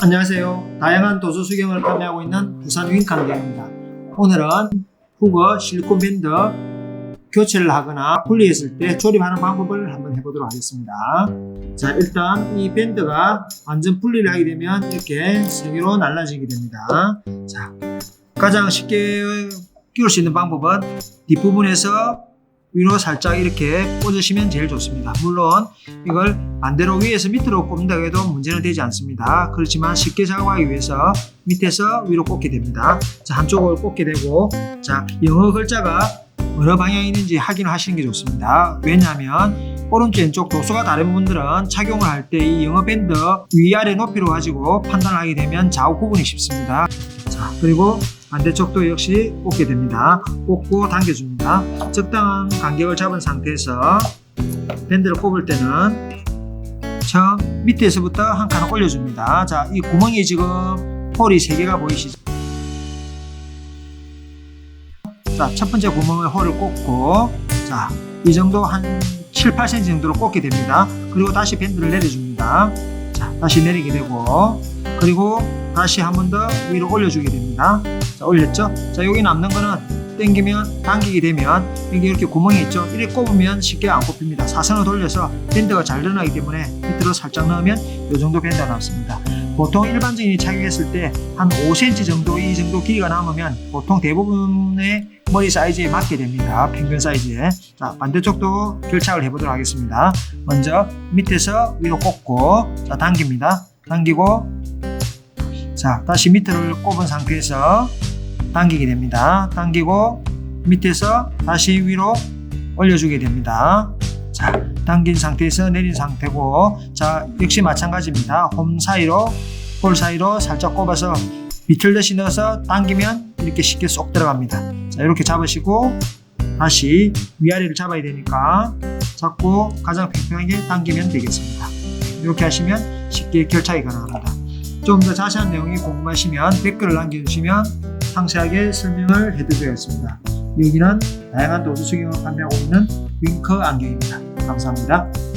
안녕하세요. 다양한 도수 수경을 판매하고 있는 부산 윙칸대입니다. 오늘은 후거 실리콘 밴드 교체를 하거나 분리했을 때 조립하는 방법을 한번 해보도록 하겠습니다. 자, 일단 이 밴드가 완전 분리를 하게 되면 이렇게 세 개로 날라지게 됩니다. 자, 가장 쉽게 끼울 수 있는 방법은 뒷부분에서 위로 살짝 이렇게 꽂으시면 제일 좋습니다. 물론 이걸 반대로 위에서 밑으로 꼽는다고 해도 문제는 되지 않습니다. 그렇지만 쉽게 작업하기 위해서 밑에서 위로 꽂게 됩니다. 자, 한쪽을 꽂게 되고 자, 영어 글자가 어느 방향에 있는지 확인을 하시는 게 좋습니다. 왜냐하면 오른쪽 왼쪽 도수가 다른 분들은 착용을 할 때 이 영어 밴드 위아래 높이로 가지고 판단을 하게 되면 좌우 구분이 쉽습니다. 자, 그리고 반대쪽도 역시 꽂게 됩니다. 꽂고 당겨줍니다. 적당한 간격을 잡은 상태에서 밴드를 꼽을 때는 처음 밑에서부터 한 칸을 올려줍니다. 자, 이 구멍이 지금 홀이 3개가 보이시죠? 자, 첫 번째 구멍에 홀을 꽂고, 자, 이 정도 한 7, 8cm 정도로 꽂게 됩니다. 그리고 다시 밴드를 내려줍니다. 자, 다시 내리게 되고, 그리고 다시 한 번 더 위로 올려주게 됩니다. 자, 올렸죠? 자, 여기 남는 거는 당기면, 당기게 되면, 여기 이렇게 구멍이 있죠? 이렇게 꼽으면 쉽게 안 꼽힙니다. 사선을 돌려서 밴드가 잘 드러나기 때문에 밑으로 살짝 넣으면 이 정도 밴드가 남습니다. 보통 일반적인 착용했을 때 한 5cm 정도 이 정도 길이가 남으면 보통 대부분의 머리 사이즈에 맞게 됩니다. 평균 사이즈에. 자, 반대쪽도 결착을 해보도록 하겠습니다. 먼저 밑에서 위로 꽂고, 자, 당깁니다. 당기고, 자, 다시 밑을 꼽은 상태에서 당기게 됩니다. 당기고, 밑에서 다시 위로 올려주게 됩니다. 자, 당긴 상태에서 내린 상태고, 자, 역시 마찬가지입니다. 홈 사이로, 볼 사이로 살짝 꼽아서 비틀듯이 넣어서 당기면 이렇게 쉽게 쏙 들어갑니다. 자, 이렇게 잡으시고, 다시 위아래를 잡아야 되니까 잡고 가장 평평하게 당기면 되겠습니다. 이렇게 하시면 쉽게 결착이 가능합니다. 좀 더 자세한 내용이 궁금하시면 댓글을 남겨주시면 상세하게 설명을 해드리겠습니다. 여기는 다양한 도수 수경을 판매하고 있는 윙커 안경입니다. 감사합니다.